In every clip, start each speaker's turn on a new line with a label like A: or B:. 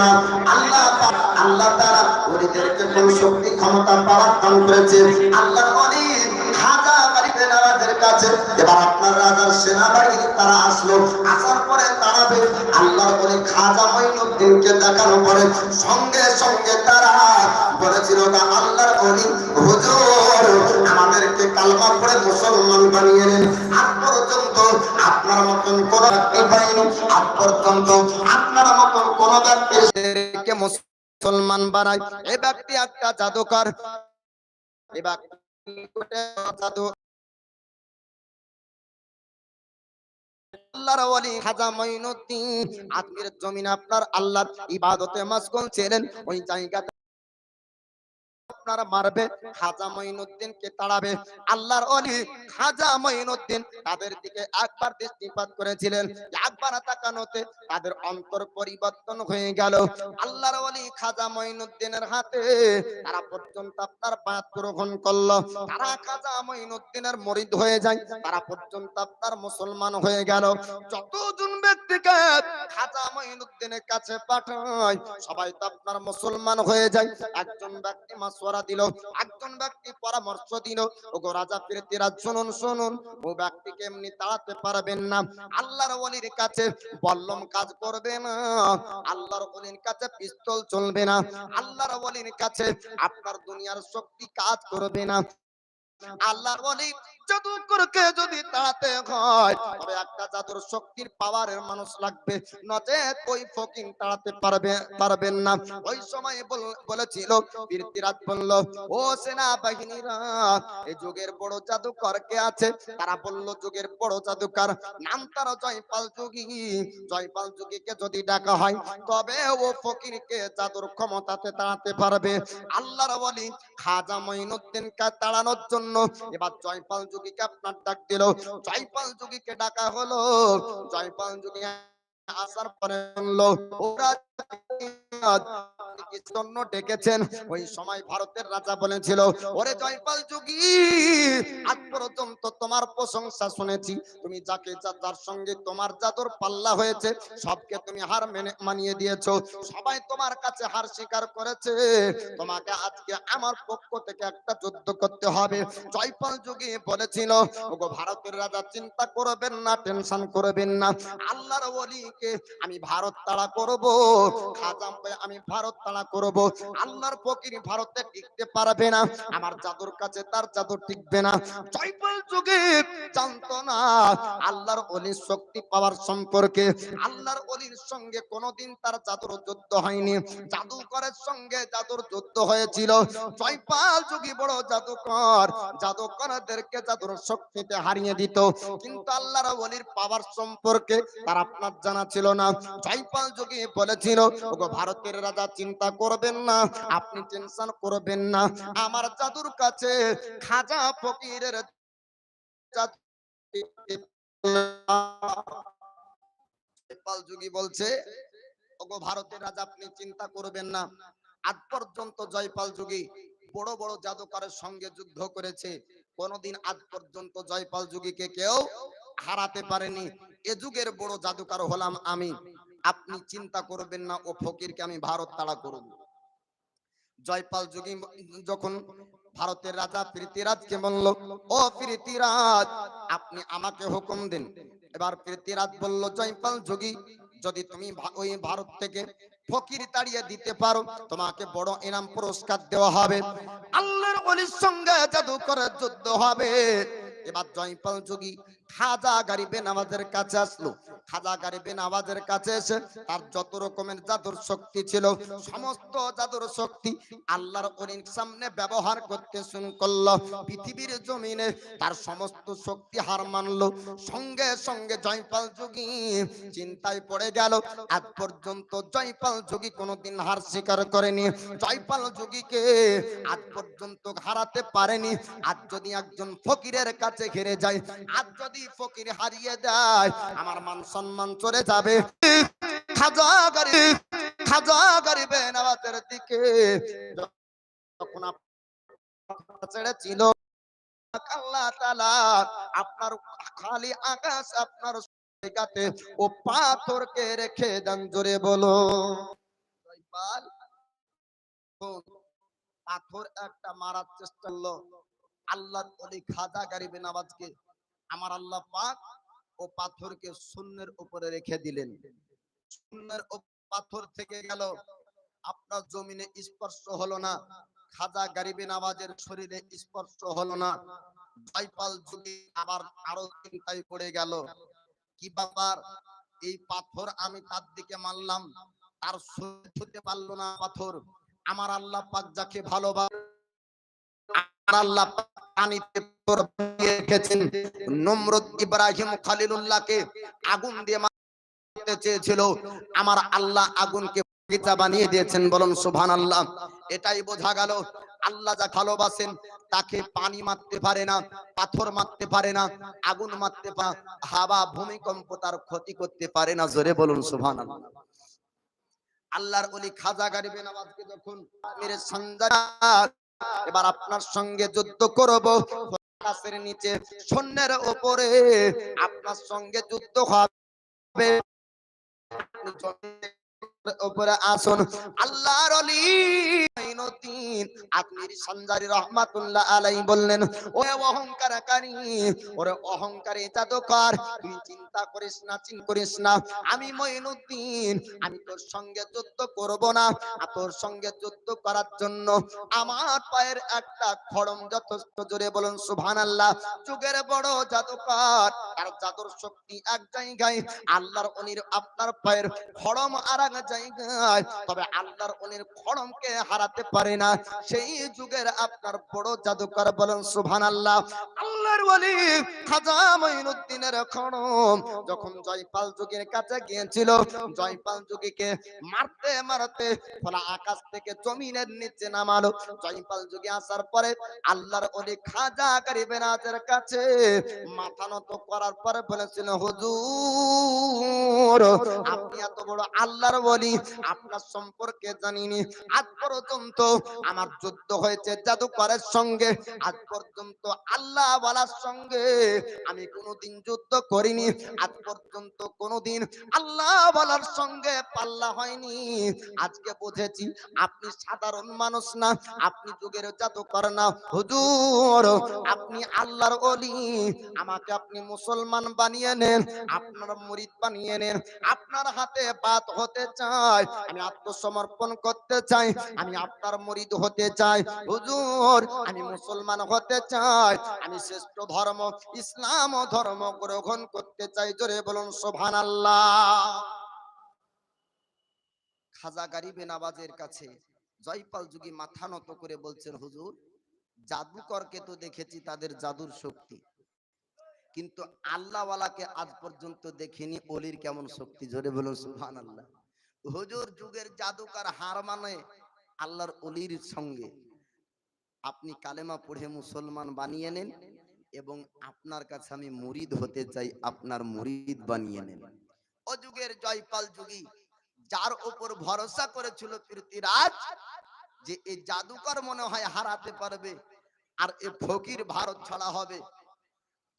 A: না? আল্লাহ আল্লাহ তারা ওলিদেরকে কোন শক্তি ক্ষমতা পাওয়ার করেছে। আল্লাহ ওলি কাছে, এবার আপনার রাজার সেনাবাহিনী তারা আসলো। আসার পরে দাঁড়াবে আল্লাহর ওলি খাজা মঈনুদ্দিনকে দেখানো পরে সঙ্গে সঙ্গে তারা বলেছিল না আল্লাহর ওলি হুজুর, আমাদেরকে কালমা পড়ে মুসলমান বানিয়ে নেন। আজ পর্যন্ত আপনার মতন কোন ব্যক্তি পাইনি। আজ পর্যন্ত আপনার মতন কোন ব্যক্তিকে মুসলমান বানায়। এই ব্যক্তি একটা জাদুকর। এই ব্যক্তি জাদু আল্লাহর ওয়ালি খাজা মঈনুদ্দিন। আজকের জমিন আপনার আল্লাহর ইবাদতে মাসগুল ছিলেন ওই জায়গাতে আপনারা মারবে, খাজা মঈনুদ্দিনকে তাড়াবে। আল্লাহর অলি খাজা মঈনুদ্দিন তাদের দিকে একবার দৃষ্টিপাত করেছিলেন। একবার তাকানোতে তাদের অন্তর পরিবর্তন হয়ে গেল। আল্লাহর অলি খাজা মঈনুদ্দিনের হাতে তারা পর্যন্ত আপনার বাত গ্রহণ করল। তারা খাজা মঈনুদ্দিনের মরিদ হয়ে যায়, তারা পর্যন্ত আপনার মুসলমান হয়ে গেল। যতজন ব্যক্তিকে খাজা মঈনুদ্দিনের কাছে পাঠায়, সবাই তো আপনার মুসলমান হয়ে যায়। একজন ব্যক্তি মাসওয়ারা দিল, একজন ব্যক্তি পরামর্শ দিল, ওগো রাজা প্রীতিরা, শুনুন শুনুন, ও ব্যক্তিকে এমনি তাড়াতে পারবেন না? আল্লাহর ওলির কাছে বল্লম কাজ করবে না, আল্লাহর ওলির কাছে পিস্তল চলবে না, আল্লাহর ওলির কাছে আপনার দুনিয়ার শক্তি কাজ করবে না। যদি তাড়াতে হয়, তবে ও যুগের বড় জাদুকর কে আছে? তারা বলল, যুগের বড় জাদুকর, নাম তার জয়পাল যোগী। জয়পাল যোগীকে যদি ডাকা হয়, তবে ও ফকিরকে জাদুর ক্ষমতাতে তাড়াতে পারবে। আল্লাহর ওয়ালি খাজা মঈনুদ্দিনকে তাড়ানোর জন্য এবার জয়পাল যোগীকে আপনার ডাক দিল। জয়পাল যোগীকে ডাকা হলো। জয়পাল যোগী আসার পরে বলল আপনি জন্য ডেকেছেন। ওই সময় ভারতের রাজা বলেছিল, ওরে জয়পাল যোগী, আজ পর্যন্ত তোমার প্রশংসা শুনেছি। তুমি যাকে যা- যার সঙ্গে তোমার জাদুর পাল্লা হয়েছে, সবকে তুমি হার মেনে, মানিয়ে দিয়েছ। সবাই তোমার কাছে হার স্বীকার করেছে। তোমাকে আজকে আমার পক্ষ থেকে একটা যুদ্ধ করতে হবে। জয়পাল যোগী বলেছিল, ওগো, ভারতের রাজা চিন্তা করবেন না, টেনশন করবেন না। আল্লাহর ওলিকে আমি ভারত তাড়া করব। খাজাম আমি ভারত তাড়া করব। আল্লাহর ফকির ভারতে টিকতে পারবে না। আমার জাদুর কাছে তার জাদু টিকবে না। জয়পাল যুগে জানতো না আল্লাহর অলির শক্তি পাওয়ার সম্পর্কে। আল্লাহর অলির সঙ্গে কোনোদিন তার জাদুর যুদ্ধ হয়নি। জাদুকরের সঙ্গে জাদুর যুদ্ধ হয়েছিল। জয়পাল যুগী বড় জাদুকর। জাদুকরদেরকে জাদুর শক্তিতে হারিয়ে দিত। কিন্তু আল্লাহর অলির পাওয়ার সম্পর্কে তার আপনার জানা ছিল না। জয়পাল যুগী বলেছিল, ওগো ভারতের রাজা চিন্তা করবেন না, আপনি টেনশন করবেন না। আমার জাদুর কাছে খাজা ফকিরের বলছে, ওগো ভারতের রাজা, আপনি চিন্তা করবেন না। আজ পর্যন্ত জয়পাল যুগী বড় বড় জাদুকরের সঙ্গে যুদ্ধ করেছে। কোনদিন আজ পর্যন্ত জয়পাল যুগীকে কেউ হারাতে পারেনি। এ যুগের বড় জাদুকার হলাম আমি। আপনি চিন্তা করবেন না, ও ফকিরকে আমি ভারত তাড়া করব। জয়পাল যুগী যখন ভারতের রাজা পৃথিরাজকে বলল, ও পৃথিরাজ আপনি আমাকে হুকুম দিন। এবার পৃথিরাজ বলল, জয়পাল যোগী, যদি তুমি ওই ভারত থেকে ফকির তাড়িয়ে দিতে পারো, তোমাকে বড় ইনাম পুরস্কার দেওয়া হবে। আল্লাহর অলির সঙ্গে জাদু করে যুদ্ধ হবে। এবার জয়পাল যোগী খাজা গারিবে নামাজের কাছে আসলো। খাজা গারিবে নামাজের কাছে এসে তার যত রকমের জাদুর শক্তি ছিল, সমস্ত জাদুর শক্তি আল্লাহর অলির সামনে ব্যবহার করতে শুরু করল। পৃথিবীর জমিনে তার সমস্ত শক্তি হার মানলো। সঙ্গে সঙ্গে জয়পাল যোগী চিন্তায় পড়ে গেল। আজ পর্যন্ত জয়পাল যোগী কোনোদিন হার স্বীকার করেনি। জয়পাল যোগীকে আজ পর্যন্ত হারাতে পারেনি। আজ যদি একজন ফকিরের কাছে ঘিরে যায়, আজ যদি ফকির হারিয়ে দেয়। আমার মান সম্মান চলে যাবে। খাজা খাজা দিকে। যখন আল্লাহ তাআলা আপনার খালি আকাশ আপনার জায়গাতে ও পাথরকে রেখে দেন জোরে বলো। পাথর একটা মারার চেষ্টা করল। আল্লাহ খাজা গারিবে নামাজকে আমার আল্লাহ পাক ও পাথরকে শূন্যের উপরে রেখে দিলেন। শূন্যের পাথর থেকে গেল। আপনার জমিনে স্পর্শ হলো না। খাজা গারিবে নামাজের শরীরে স্পর্শ হলো না। জয়পাল যুগে আবার আরও চিন্তায় পড়ে গেল। কি ব্যাপার? এই পাথর আমি তার দিকে মারলাম। তার শরীর ছুতে পারল না পাথর। আমার আল্লাহ পাক যাকে ভালোবাসে, আমার আল্লাহ পাক পানিতে নমরুদ ইব্রাহিম খলিলুল্লাহকে আগুন দিয়ে চেয়েছিল। আমার আল্লাহ আগুনকে বাগিচা বানিয়ে দিয়েছেন, বলুন সুবহানাল্লাহ। এটাই বোঝা গেল, আল্লাহ যা ভালোবাসেন, তাকে পানি মারতে পারে না, পাথর মারতে পারে না, আগুন মারতে পারে হাওয়া ভূমিকম্প তার ক্ষতি করতে পারে না, জোরে বলুন সুবহানাল্লাহ। আল্লাহর ওলি খাজা গারিবে নওয়াজকে যখন মেরে সঞ্জনা এবার আপনার সঙ্গে যুদ্ধ করব। আকাশের নিচে সৈন্যের ওপরে আপনার সঙ্গে যুদ্ধ হবে। উপরে আসুন। সঞ্জারি রহমাতুল্লাহ আলাই বললেন অহংকারী জাদুকর, তুই চিন্তা করিস না, চিন করিস না। আমি আমি তোর সঙ্গে যুদ্ধ করব না। তোর সঙ্গে যুদ্ধ করার জন্য আমার পায়ের একটা খড়ম যথেষ্ট জোরে বলুন, সুবহানাল্লাহ। যুগের বড় জাদুকর, আর জাদুর শক্তি এক জায়গায়। আল্লাহর অনির আপনার পায়ের খড়ম আর জায়গায়। তবে আল্লাহর অনির খড়মকে হারাতে পারে না। সেই যুগের আপনার বড় জাদুকর বলেন, সুবহানাল্লাহ। আল্লাহর ওলি খাজা মঈনুদ্দিনের খড়ম যখন জয়পাল যুগের কাছে গিয়েছিল, জয়পাল যুগীকে মারতে মারতে ফলা আকাশ থেকে জমিনের নিচে নামালো। জয়পাল যুগে আসার পরে আল্লাহর অলি খাজা গরিবে নাজের কাছে মাথা নত করার পরে বলেছিল, হুজুর, আপনি এত বড় আল্লাহর বলি আপনার সম্পর্কে জানিনি। আজ পর্যন্ত আমার যুদ্ধ হয়েছে জাদুকরের সঙ্গে। আজ পর্যন্ত আল্লাহ বলার সঙ্গে আমি কোনোদিন যুদ্ধ করিনি। আজ পর্যন্ত কোনোদিন আল্লাহ বলার সঙ্গে পাল্লা হয়নি। আজকে বুঝেছি, আপনি সাধারণ মানুষ না, আপনি যুগের জাদুকর না। হুজুর, আপনি আল্লাহর অলি আমাকে আপনি মুসলমান বানিয়ে নেন, আপনার মুরিদ বানিয়ে নেন। আপনার হাতে বাত হতে চাই, আমি আত্মসমর্পণ করতে চাই, আমি আপনার মুরিদ হতে চাই। হুজুর, আমি মুসলমান হতে চাই, আমি শ্রেষ্ঠ ধর্ম, ইসলাম ধর্ম গ্রহণ করতে চাই। জোরে বলুন, সুবহানাল্লাহ। খাজা গারিবে নাবাজের কাছে জয়পাল যুগী মাথা নত করে বলছেন, হুজুর, জাদুকরকে তো দেখেছি, তাদের জাদুর শক্তি। কিন্তু আল্লাহওয়ালাকে আজ পর্যন্ত দেখিনি, অলির কেমন শক্তি? জোরে বলুন সুহান আল্লাহ হুজুর যুগের জাদুকর হার মানে আল্লাহর অলির সঙ্গে। আপনি কালেমা পড়ে মুসলমান বানিয়ে নেন এবং আপনার কাছে আমি মুরিদ হতে চাই, আপনার মুরিদ বানিয়ে নেন। ও যুগের জয়পাল যুগী, যার উপর ভরসা করেছিল পৃথ্বীরাজ যে এই জাদুকর মনে হয় হারাতে পারবে আর এ ফকির ভারত ছড়া হবে।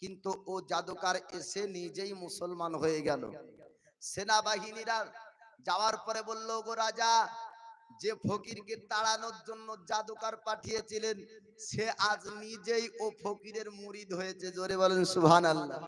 A: কিন্তু ও জাদুকর এসে নিজেই মুসলমান হয়ে গেল। সেনাবাহিনীরা যাওয়ার পরে বলল গো রাজা, যে ফকিরকে তাড়ানোর জন্য জাদুকার পাঠিয়েছিলেন, সে আজ নিজেই ও ফকিরের মুরিদ হয়েছে। জোরে বলেন, সুবহানাল্লাহ।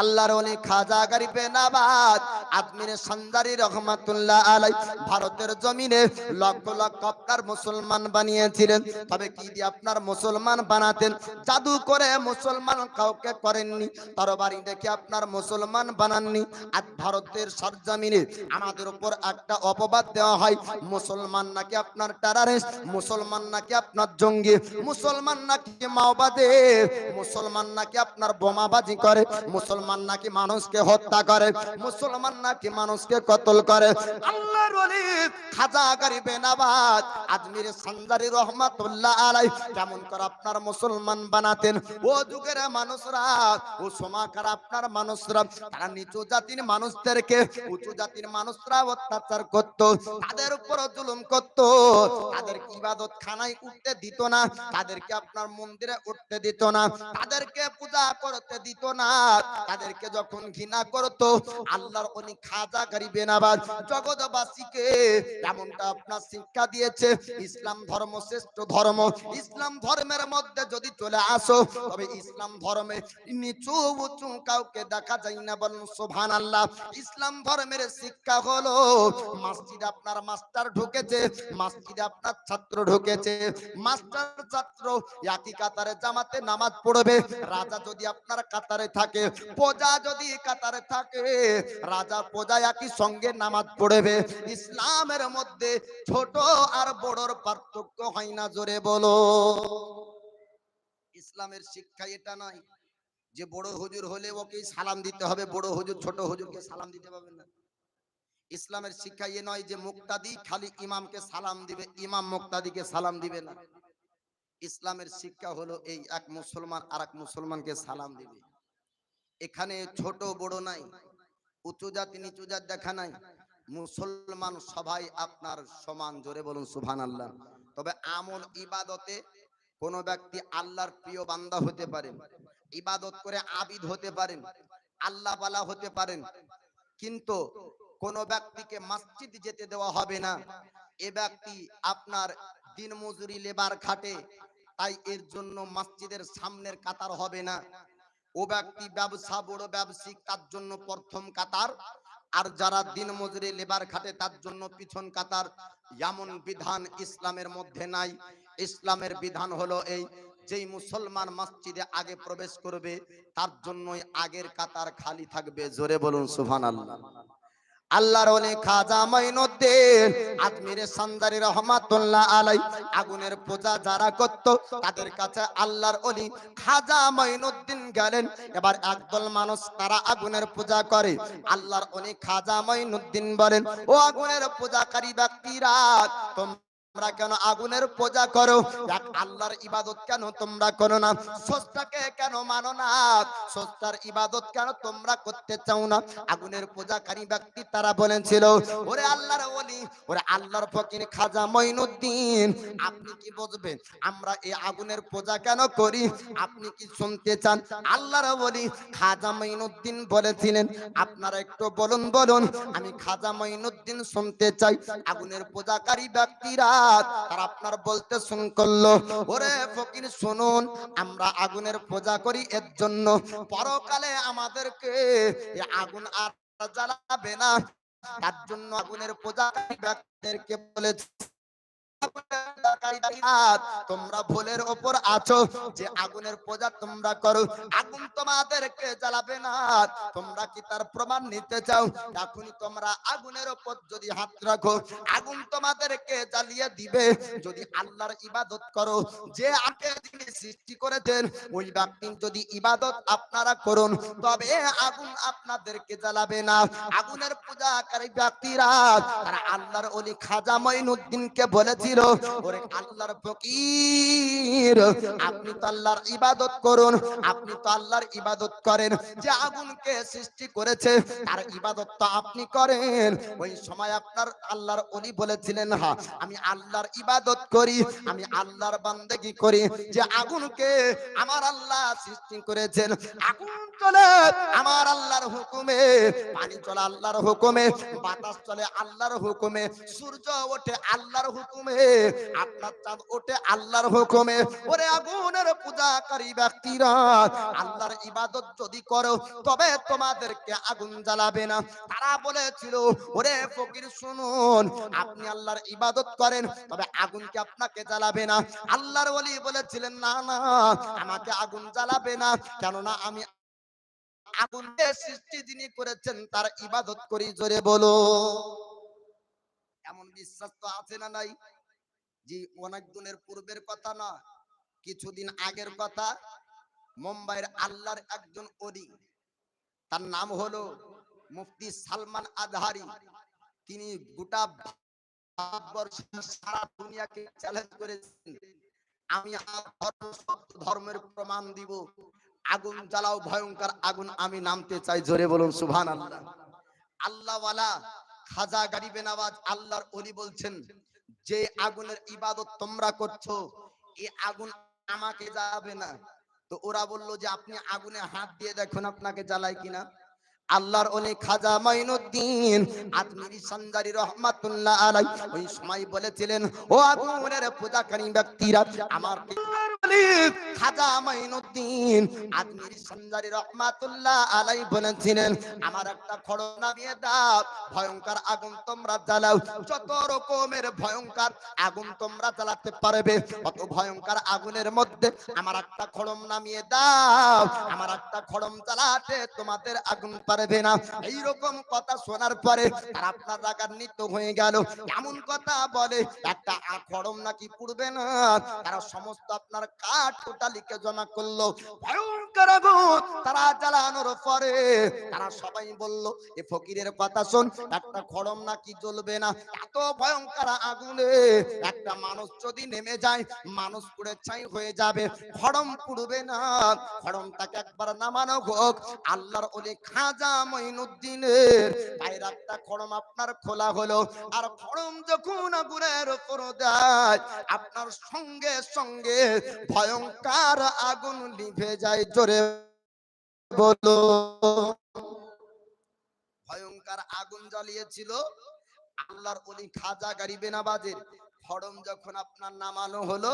A: আল্লাহর অনেক খাজা গরিবে নাবাদ আজমিরে সন্দারি রহমাতুল্লাহ আলাই ভারতের জমিনে লক্ষ লক্ষ আপনার মুসলমান বানিয়েছিলেন। তবে কি দিয়ে আপনার মুসলমান বানাতেন? জাদু করে মুসলমান কাউকে করেননি। তরবারি দেখে আপনার মুসলমান বানাননি। আর ভারতের সরজমিনে আমাদের উপর একটা অপবাদ দেওয়া হয়, মুসলমান নাকি আপনার টেরারিস্ট মুসলমান নাকি আপনার জঙ্গি, মুসলমান নাকি মাওবাদী, মুসলমান নাকি আপনার বোমাবাজি করে, মুসলমান নাকি মানুষকে হত্যা করে? মুসলমান নাকি মানুষকে কতল করে? আল্লাহর ওলি খাজা গরিবে আজমির রহমাতুল্লাহ আলাই কেমন করে আপনার মুসলমান বানাতেন। ও যুগের মানুষরা, ও সমাকার আপনার মানুষরা, তারা নিচু জাতির মানুষদেরকে, উঁচু জাতির মানুষরা অত্যাচার করত, তাদের উপর জুলুম করত। তাদের ইবাদত খানায় উঠতে দিত না, তাদেরকে আপনার মন্দিরে উঠতে দিত না, তাদেরকে পূজা করতে দিত না তাদেরকে যখন ঘৃণা করতো, আল্লাহর উনি খাজা গরিবে নাবাজ জগৎবাসীকে এমনটা আপনার শিক্ষা দিয়েছে, ইসলাম ধর্ম শ্রেষ্ঠ ধর্ম। ইসলাম ধর্মের মধ্যে যদি চলে আসো, তবে ইসলাম ধর্মে নিচু উঁচু কাউকে দেখা যায় না বলুন সুবহান আল্লাহ ইসলাম ধর্মের শিক্ষা হলো, মসজিদে আপনার মাস্টার ঢুকেছে, মসজিদে আপনার ছাত্র ঢুকেছে। মাস্টার ছাত্র একই কাতারে জামাতে নামাজ পড়বে, রাজা যদি আপনার কাতারে থাকে প্রজা যদি কাতারে থাকে, রাজা প্রজা একই সঙ্গে নামাজ পড়বে। ইসলামের মধ্যে ছোট আর বড়র পার্থক্য হয় না, জোরে বলো। ইসলামের শিক্ষা এটা নয় যে বড় হুজুর হলে ওকে সালাম দিতে হবে, বড় হুজুর, ছোট হুজুরকে সালাম দিতে পারবে না। ইসলামের শিক্ষা এ নয় যে মুক্তাদি খালি ইমামকে সালাম দিবে, ইমাম মুক্তাদিকে সালাম দিবে না। ইসলামের শিক্ষা হলো এই এক মুসলমান আর এক মুসলমানকে সালাম দিবে। এখানে ছোট বড় নাই, উঁচু জাতি নিচু জাত দেখা নাই। মুসলমান সবাই আপনার সমান, জোরে বলুন সুবহান আল্লাহ তবে আমল ইবাদতে কোন ব্যক্তি আল্লাহর প্রিয় বান্দা হতে পারেন, ইবাদত করে আবিদ হতে পারেন, আল্লাহ বালা হতে পারেন। কিন্তু কোন ব্যক্তিকে মসজিদ যেতে দেওয়া হবে না। এ ব্যক্তি আপনার দিন মজুরি লেবার খাটে, তাই এর জন্য মসজিদের সামনের কাতার হবে না। ও ব্যক্তি ব্যবসা, বড় ব্যবসায়িক তার জন্য প্রথম কাতার? আর যারা দিন মজুরি লেবার খাটে তার জন্য পিছন কাতার? এমন বিধান ইসলামের মধ্যে নাই। ইসলামের বিধান হলো এই, যেই মুসলমান মসজিদে আগে প্রবেশ করবে, তার জন্যই আগের কাতার খালি থাকবে। জোরে বলুন সুবহান আল্লাহ আল্লাহর ওলি খাজা মাইনুদ্দিন আজমিরে সান্দারি রহমাতুল্লাহ আলাই, আগুনের পূজা যারা করত, তাদের কাছে আল্লাহর অলি খাজা মাইনুদ্দিন গেলেন। এবার একদল মানুষ তারা আগুনের পূজা করে। আল্লাহর ওলি খাজা মাইনুদ্দিন বলেন, ও আগুনের পূজাকারী ব্যক্তিরা, তোমরা কেন আগুনের পূজা করো? আল্লাহর ইবাদত কেন তোমরা করো না? স্রষ্টাকে কেন মানো না? সস্তার ইবাদত কেন তোমরা করতে চাও না? আগুনের পূজাকারী ব্যক্তি তারা বলেছিল, ওরে আল্লাহর ওলি, ওরে আল্লাহর ফকির খাজা মঈনুদ্দিন, আপনি কি বুঝবেন? আমরা এই আগুনের পূজা কেন করি? আপনি কি শুনতে চান? আল্লাহর ওলি খাজা মঈনুদ্দিন বলেছিলেন, আপনারা একটু বলুন বলুন, আমি খাজা মঈনুদ্দিন শুনতে চাই। আগুনের পূজাকারী ব্যক্তিরা তারা আপনার বলতে শুন করল, ওরে ফকির শুনুন, আমরা আগুনের পূজা করি এর জন্য। পরকালে আমাদেরকে আগুন আর জ্বালাবে না। তার জন্য আগুনের পূজা ব্যক্তিদেরকে বলেছে তোমরা ভুলের ওপর আছো, যে আগুনের পূজা তোমরা করো। আগুন তোমাদেরকে জ্বালাবে না। তোমরা কি তার প্রমাণ নিতে চাও? এখনই তোমরা আগুনের ওপর যদি হাত রাখো, আগুন তোমাদেরকে জ্বালিয়ে দিবে। যদি আল্লাহর ইবাদত করো, যে আগে যিনি সৃষ্টি করেছেন, ওই ব্যক্তির যদি ইবাদত আপনারা করুন, তবে আগুন আপনাদেরকে জ্বালাবে না। আগুনের পূজাকারী ব্যক্তিরা, তারা আল্লাহর অলি খাজা মঈনুদ্দিনকে বলেছিল ওরে আল্লাহর ফকির, আপনি তো আল্লাহর ইবাদত করুন, আপনি তো আল্লাহর ইবাদত করেন। যে আগুনকে সৃষ্টি করেছে, তার ইবাদত তো আপনি করেন। ওই সময় আপনার আল্লাহর অলি বলেছিলেন আমি আল্লাহর ইবাদত করি, আমি আল্লাহর বান্দেগি করি। যে আগুনকে আমার আল্লাহ সৃষ্টি করেছেন, আগুন চলে আমার আল্লাহর হুকুমে, পানি চলে আল্লাহর হুকুমে, বাতাস চলে আল্লাহর হুকুমে, সূর্য ওঠে আল্লাহর হুকুমে আপনার চাঁদ ওঠে আল্লাহর হুকুমে। ওরে আগুনের পূজাকারী ব্যক্তিরা, আল্লাহর ইবাদত যদি করো, তবে তোমাদেরকে আগুন জ্বালাবে না। তারা বলেছিল, ওরে ফকির, শুনুন, আপনি আল্লাহর ইবাদত করেন, তবে আগুনকে আপনাকে জ্বালাবে না? আল্লাহর ওলি বলেছিলেন, না না, আমাকে আগুন জ্বালাবে না, কেননা আমি আগুনকে সৃষ্টি যিনি করেছেন, তার ইবাদত করি, জোরে বলো। এমন বিশ্বাস তো আছে না নাই? জি, অনেক দিনের পূর্বের কথা না, কিছুদিন আগের কথা। মুম্বাইয়ের আল্লাহর একজন অলি তার নাম হলো মুফতি সালমান আজহারি। তিনি গোটা সারা দুনিয়াকে চ্যালেঞ্জ করেছেন। আমি ধর্মের প্রমাণ দিব। আগুন জ্বালাও, ভয়ঙ্কর আগুন আমি নামতে চাই, জোরে বলুন সুবহান আল্লাহ আল্লাহওয়ালা খাজা গারিবে নওয়াজ আল্লাহর অলি বলছেন যে আগুনের ইবাদত তোমরা করছ এই আগুন আমাকে যাবে না। তো ওরা বলল যে, আপনি আগুনে হাত দিয়ে দেখুন আপনাকে জ্বালায় কিনা। আল্লাহর অলি খাজা মাইনুদ্দিন আজমিরি সঞ্জারি রহমাতুল্লাহ আলাই ওই সময় বলেছিলেন, ও আগুনের পূজাকারী ব্যক্তিরা, আমার খাজা মাইনুদ্দিন সঞ্জারি রহমাতুল্লাহ আলাই বলেছিলেন, আমার একটা দাও, ভয়ঙ্কর আগুন তোমরা জ্বালাও, যত রকমের ভয়ঙ্কর আগুন তোমরা জ্বালাতে পারবে, অত ভয়ঙ্কর আগুনের মধ্যে আমার একটা খড়ম নামিয়ে দাও, আমার একটা খড়ম জ্বালাতে তোমাদের আগুন পারবে না। এইরকম কথা শোনার পরে তারা আপনার রাগান্বিত হয়ে গেল। এমন কথা বলে একটা আ- খড়ম নাকি পুড়বে না? তারা সমস্ত আপনার কাঠ কোটালিকে জমা করল। ভয়ঙ্কর তারা জ্বালানোর পরে তারা সবাই বলল, এ ফকিরের কথা শোন, একটা খড়ম নাকি জ্বলবে না? এত ভয়ঙ্কর আগুনে একটা মানুষ যদি নেমে যায়, মানুষ পুড়ে ছাই হয়ে যাবে। খড়ম পুড়বে না। খড়মটাকে একবার নামানো হোক। আল্লাহর ওলি খাজা মঈনুদ্দিনের। খড়ম আপনার খোলা হলো। আর খড়ম যখন আগুনের উপর দেয়, আপনার সঙ্গে সঙ্গে ভয়ঙ্কর আগুন লিভে যায় জোরে বলো। ভয়ঙ্কর আগুন জ্বালিয়েছিল আল্লাহর ওলি খাজা গারিবে নাবাজের খড়ম যখন আপনার নামানো হলো,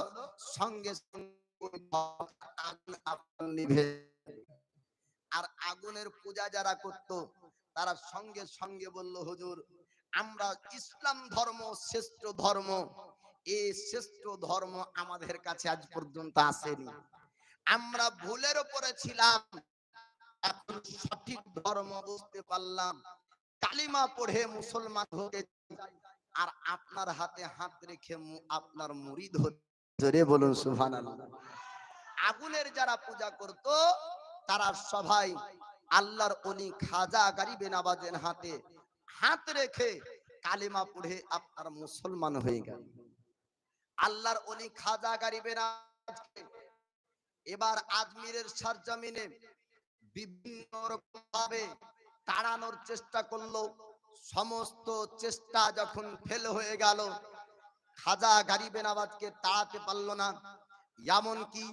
A: সঙ্গে সঙ্গে আগুন আপনার নিভে আর আগুনের পূজা যারা করত, তারা সঙ্গে সঙ্গে বলল, হুজুর, আমরা ইসলাম ধর্ম শ্রেষ্ঠ ধর্ম। এই শ্রেষ্ঠ ধর্ম আমাদের কাছে আজ পর্যন্ত আসেনি। আমরা ভুলের উপরে ছিলাম, এখন সঠিক ধর্ম বুঝতে পারলাম। কালিমা পড়ে মুসলমান হতে। আর আপনার হাতে হাত রেখে আপনার হতে জোরে বলুন, সুবহানাল্লাহ। আগুনের যারা পূজা করত তারা সবাই আল্লাহর অলি খাজা গারিবে নাবাজের হাতে হাত রেখে কালিমা পড়ে আপনার মুসলমান হয়ে গেল। আল্লাহর অলি খাজা গারিবে এবার আজমিরের সরজমিনে বিভিন্ন রকম ভাবে তাড়ানোর চেষ্টা করল। সমস্ত চেষ্টা যখন ফেল হয়ে গেল, খাজা গারিবে নাবাজকে তাড়াতে পারল না। এমন কি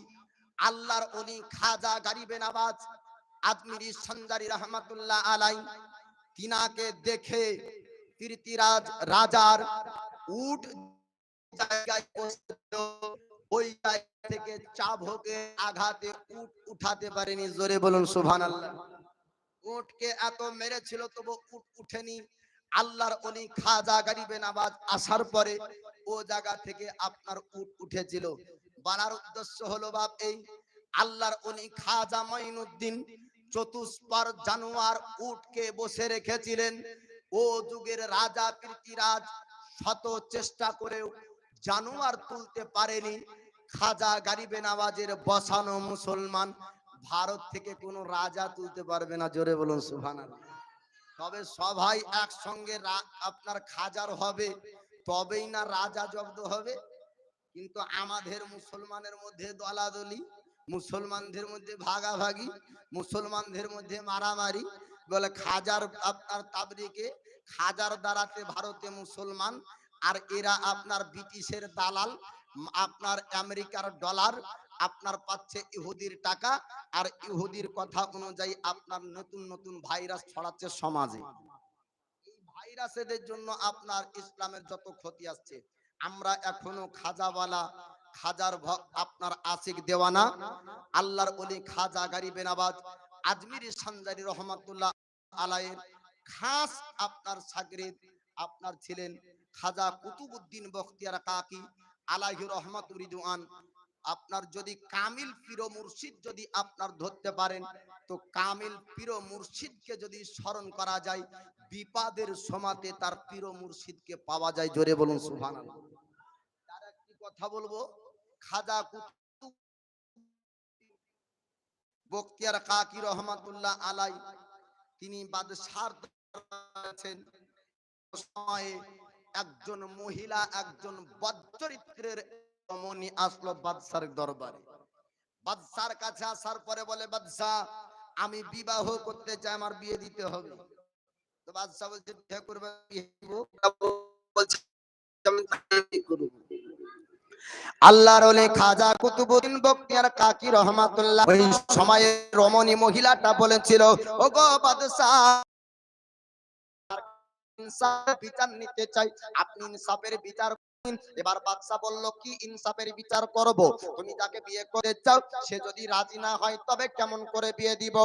A: আল্লাহর অলি খাজা গারিবে নাবাজ আজমিরি সঞ্জারি রহমাতুল্লাহ আলাই, তিনাকে দেখে কীর্তিরাজ রাজার বলুন, সুবহানাল্লাহ। উটকে এত মেরেছিল, তবু উট উঠেনি। আল্লাহর অলি খাজা গারিবে আসার পরে ও জায়গা থেকে আপনার উট উঠেছিল। বলার উদ্দেশ্য হলো বাপ এই, আল্লাহর উনি খাজা মাইনুদ্দিন চতুষ্পর জানুয়ার উটকে বসে রেখেছিলেন। ও যুগের রাজা পৃথিরাজ শত চেষ্টা করেও জানুয়ার তুলতে পারেনি। খাজা গারিবে নামাজের বসানো মুসলমান, ভারত থেকে কোনো রাজা তুলতে পারবে না। জোরে বলুন, সুবহানাল্লাহ। তবে সবাই একসঙ্গে আপনার খাজার হবে, তবেই না রাজা জব্দ হবে? কিন্তু আমাদের মুসলমানের মধ্যে দলাদলি, মুসলমানদের মধ্যে ভাগাভাগি, মুসলমানদের মধ্যে মারামারি, বলে খাজার আপনার তাবরিকে, খাজার দ্বারাতে ভারতে মুসলমান, আর এরা আপনার ব্রিটিশের দালাল, আপনার আমেরিকার ডলার, আপনার পাচ্ছে ইহুদির টাকা, আর ইহুদির কথা অনুযায়ী আপনার নতুন নতুন ভাইরাস ছড়াচ্ছে সমাজে। এই ভাইরাসেদের জন্য আপনার ইসলামের যত ক্ষতি আসছে আমরা এখনও খাজাওয়ালা, খাজার আপনার আশিক দেওয়ানা, আল্লাহর অলি খাজা গারিবে নাবাজ আজমিরি সানজারি রহমাতুল্লাহ আলাইয়ের খাস আপনার সাগরিদ, আপনার ছিলেন খাজা কুতুবুদ্দিন বখতিয়ার কাকি আলাহি রহমাত রিদওয়ান। আপনার যদি কামিল পীর মুর্শিদ যদি আপনার ধরতে পারেন, তো কামিল পীর মুর্শিদকে যদি স্মরণ করা যায় বিপাদের সমাতে তার পীর মুর্শিদকে পাওয়া যায়। জোরে বলুন, সুবহানাল্লাহ। তার একটি কথা বলব, খাজা কুতুব বখতিয়ার কাকি রহমাতুল্লাহ আলাই, তিনি বাদশার সময়ে একজন মহিলা, একজন বদচরিত্রের রমণী আসলো বাদশার দরবারে। বাদশার কাছে আসার পরে বলে, বাদশাহ, আমি বিবাহ করতে চাই, আমার বিয়ে দিতে হবে। তো বাদশাহ বলছে দিব?" বলছে, "আমি তাই করব।" আল্লাহর খাজা কুতুবুদ্দিন বখতিয়ার কাকি রহমাতুল্লাহ ওই সময়ে রমণী মহিলাটা বলেছিল বাদশাহ বিচার নিতে চাই আপনি এবার কি বিচার করব তুমি যাকে বিয়ে করে চাও সে যদি রাজি না হয় তবে কেমন করে বিয়ে দিব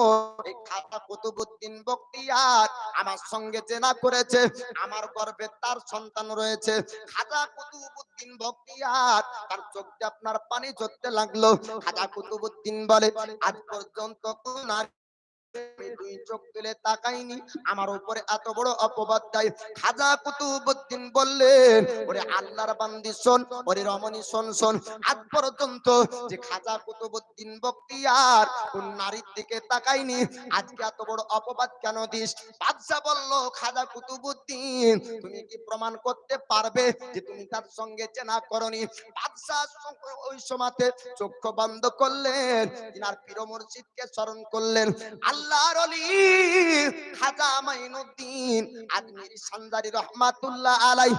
A: ওই খাজা কুতুবুদ্দিন বখতিয়ার আমার সঙ্গে চেনা করেছে, আমার গর্ভে তার সন্তান রয়েছে। খাজা কুতুবুদ্দিন বক্তিয়ার, তার চোখ দিয়ে আপনার পানি ঝরতে লাগল। খাজা কুতুবুদ্দিন বলে, আজ পর্যন্ত কোন খাজা কুতুবুদ্দিন তুমি কি প্রমাণ করতে পারবে যে তুমি তার সঙ্গে চেনা বাদশা ওই সময়তে চক্ষু বন্ধ করলেন, তিনার পীর মুর্শিদকে স্মরণ করলেন। আল্লাহর অলি খাজা মাইনুদ্দিন সান্দারি রহমাতুল্লাহ আলাই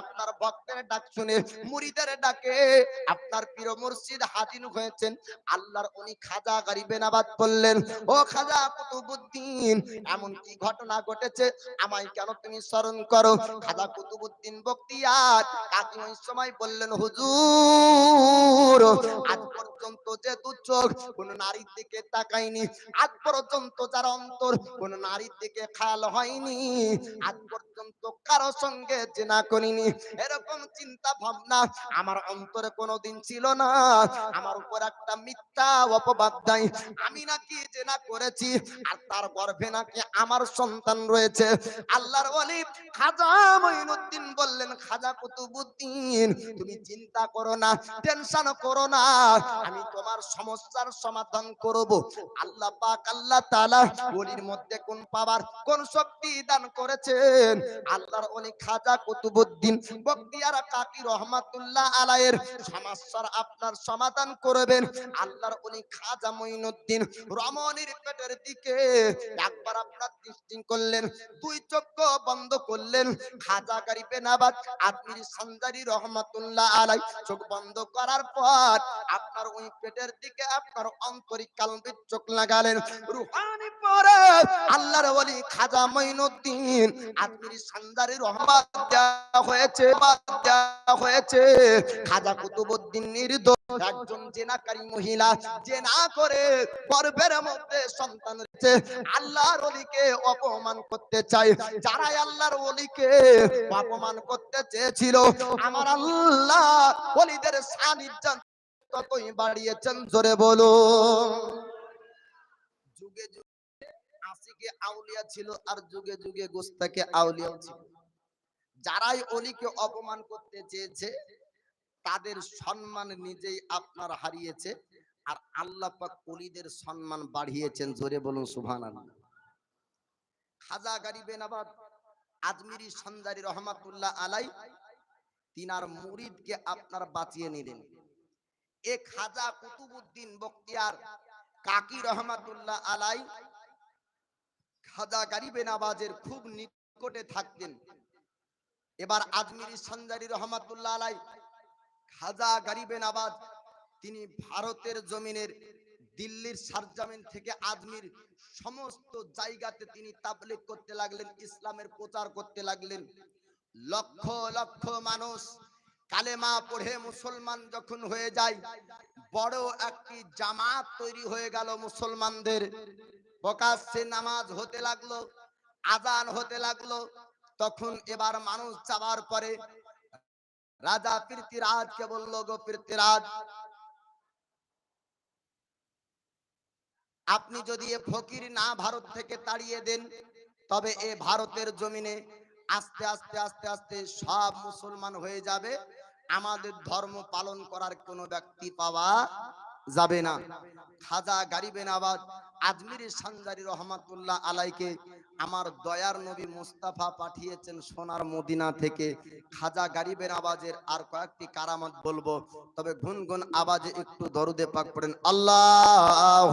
A: আপনার ভক্তের ডাক শুনে, মুরিদের ডাকে আপনার হাজির হয়েছেন। আল্লাহর উনি খাজা গরিবে নাবাদ বললেন ও খাজা কুতুবুদ্দিন, এমন কি ঘটনা ঘটেছে? আমায় কেন তুমি স্মরণ করো? খাজা কুতুবুদ্দিন বক্তিয়ার কাকি ওই সময় বললেন, হুজুর, আজ পর্যন্ত যে দু চোখ কোন নারীর দিকে তাকায়নি, আজ পর্যন্ত যার অন্তর কোন নারীর দিকে খেয়াল হয়নি, আজ পর্যন্ত কারও সঙ্গে জেনা করিনি। এরকম চিন্তা ভাবনা আমার অন্তরে কোনোদিন ছিল না। আমার উপর একটা মিথ্যা অপবাদ দেয়। আমি নাকি জেনা করেছি আর তার গর্ভে নাকি আমার সন্তান রয়েছে। আল্লাহর ওলি খাজা মঈনুদ্দিন বললেন, খাজা কুতুবুদ্দিন, তুমি চিন্তা করো না, টেনশন করো না। আমি তোমার সমস্যার সমাধান করব। আল্লাহ পাক আল্লাহ মধ্যে কোন পাওয়ার, কোন শক্তি দান করেছেন? আল্লাহর খাজা কাকি রহমাতুল্লাহ সমস্যার আপনার সমাধান করবেন। আল্লাহর ওলি খাজা মঈনুদ্দিন রমণীর পেটের দিকে একবার আপনার দৃষ্টি করলেন, দুই চোখ বন্ধ করলেন। খাজা গরিবে নাবাদ আদমির সঞ্জারি রহমাতুল্লাহ আলাই চোখ বন্ধ করার পর আপনার ওই পেটের দিকে আপনার অন্তরিক কালবির চোখ লাগালেন। রুহানি পরে আল্লাহর ওলি খাজা মঈনুদ্দিন রহমাত দেওয়া হয়েছে দেওয়া হয়েছে। খাজা একজন জেনাকারী মহিলা জেনা করে মধ্যে সন্তান রয়েছে। আল্লাহর ওলিকে অপমান করতে চাই। যারা আল্লাহর ওলিকে অপমান করতে চেয়েছিল, আমার আল্লাহ ওলিদের সান্নিধ্য ততই বাড়িয়েছেন। জোরে বলো যুগে যুগে আশিকে আউলিয়া ছিল আর যুগে যুগে গোস্তাকে আউলিয়া ছিল। যারাই অলিকে অপমান করতে চেয়েছে, তাদের সম্মান নিজেই আপনার হারিয়েছে আর আল্লাহ পাক অলিদের সম্মান বাড়িয়েছেন। জোরে বলুন, সুবহানাল্লাহ। খাজা গরিবে নবাব আজমিরি সঞ্জারি রহমাতুল্লাহ আলাই তিনার মুরিদকে আপনার বাঁচিয়ে নিলেন। এ খাজা কুতুবুদ্দিন বখতিয়ার কাকি রহমাতুল্লাহ আলাই খাজা গরিবে নবাজের খুব নিকটে থাকতেন। এবার আজমিরি সঞ্জারি রহমাতুল্লাহ আলাই খাজা গরিবে নবাজ তিনি ভারতের জমিনের দিল্লির সারজামিন থেকে আজমির সমস্ত জায়গাতে তিনি তাবলিগ করতে লাগলেন, ইসলামের প্রচার করতে লাগলেন। লক্ষ লক্ষ মানুষ কালেমা পড়ে মুসলমান যখন হয়ে যায় বড় একটি জামাত তৈরি হয়ে গেল মুসলমানদের। প্রকাশ্যে নামাজ হতে লাগল, আজান হতে লাগল, তখন এবার মানুষ যাওয়ার পরে রাজা পৃথ্বীরাজকে বলল, গো পৃথ্বীরাজ, আপনি যদি এ ফকির না ভারত থেকে তাড়িয়ে দেন, তবে এ ভারতের জমিনে আস্তে আস্তে আস্তে আস্তে সব মুসলমান হয়ে যাবে। আমাদের ধর্ম পালন করার কোনো ব্যক্তি পাওয়া যাবে না। খাজা গারিবে নাবাদ আজমির সানজারি রহমাতুল্লাহ আলাইকে আমার দয়ার নবী মুস্তাফা পাঠিয়েছেন সোনার মদিনা থেকে। খাজা গারিবের আওয়াজের আর কয়েকটি কারামত বলব, তবে গুনগুন আবাজে একটু দরুদে পাক পড়েন। আল্লাহ